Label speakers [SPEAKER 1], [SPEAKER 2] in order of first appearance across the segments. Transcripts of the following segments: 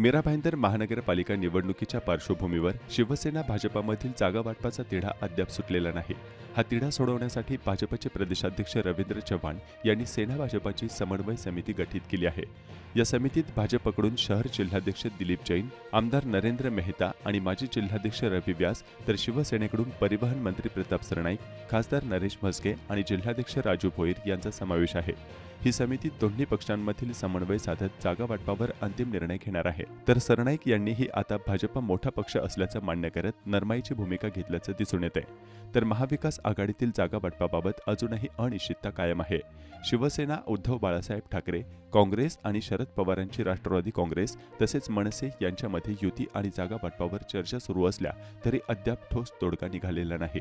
[SPEAKER 1] मीरा भाईंदर महानगरपालिका निवडणुकीच्या पार्श्वभूमीवर शिवसेना भाजपामधील जागा वाटपाचा तिढा अद्याप सुटलेला नाही. हा तिढा सोडवण्यासाठी भाजपचे प्रदेशाध्यक्ष रवींद्र चव्हाण यांनी सेना भाजपाची समन्वय समिती गठीत केली आहे. या समितीत भाजपकडून शहर जिल्हाध्यक्ष दिलीप जैन आमदार नरेंद्र मेहता आणि माजी जिल्हाध्यक्ष रवी व्यास तर शिवसेनेकडून परिवहन मंत्री प्रताप सरनाईक खासदार नरेश म्हस्के आणि जिल्हाध्यक्ष राजू भोईर यांचा समावेश आहे. ही समिती दोन्ही पक्षांमधील समन्वय साधत जागा वाटपावर अंतिम निर्णय घेणार आहे. तर सरनाईक यांनीही आता भाजप मोठा पक्ष असल्याचं मान्य करत नरमाईची भूमिका घेतल्याचं दिसून येत आहे तर महाविकास आघाडीतील जागा वाटपाबाबत अजूनही अनिश्चितता कायम आहे. शिवसेना उद्धव बाळासाहेब ठाकरे काँग्रेस आणि शरद पवारांची राष्ट्रवादी काँग्रेस तसेच मनसे यांच्यामध्ये युती आणि जागा वाटपावर चर्चा सुरू असल्या तरी अद्याप ठोस तोडगा निघालेला नाही.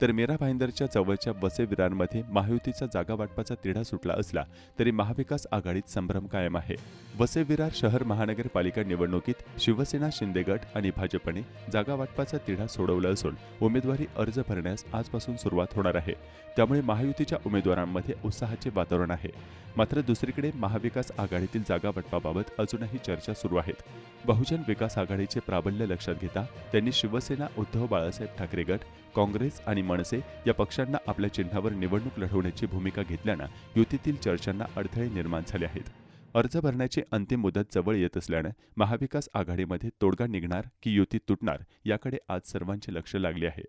[SPEAKER 1] तर मीरा भाईंदरच्या जवळच्या वसेविरांमध्ये महायुतीचा जागा वाटपाचा तिढा सुटला असला तरी महाविकास आघाडीत संभ्रम कायम आहे. वसेविरार शहर महानगरपालिका निवडणुकीत शिवसेना शिंदे गट आणि भाजपने जागा वाटपाचा तिढा सोडवला असून उमेदवारी अर्ज भरण्यास आजपासून सुरुवात होणार आहे. त्यामुळे महायुतीच्या उमेदवारांमध्ये उत्साहाचे वातावरण आहे. मात्र दुसरीकडे महाविकास आघाडीतील जागा वाटपाबाबत अजूनही चर्चा सुरू आहेत. बहुजन विकास आघाडीचे प्राबल्य लक्षात घेता त्यांनी शिवसेना उद्धव बाळासाहेब ठाकरे गट काँग्रेस आणि मनसे या पक्षांना आपल्या चिन्हावर निवडणूक लढवण्याची भूमिका घेतल्यानं युतीतील चर्चांना अडथळे निर्माण झाले आहेत. अर्ज भरण्याची अंतिम मुदत जवळ येत असल्यानं महाविकास आघाडीमध्ये तोडगा निघणार की युती तुटणार याकडे आज सर्वांचे लक्ष लागले आहे.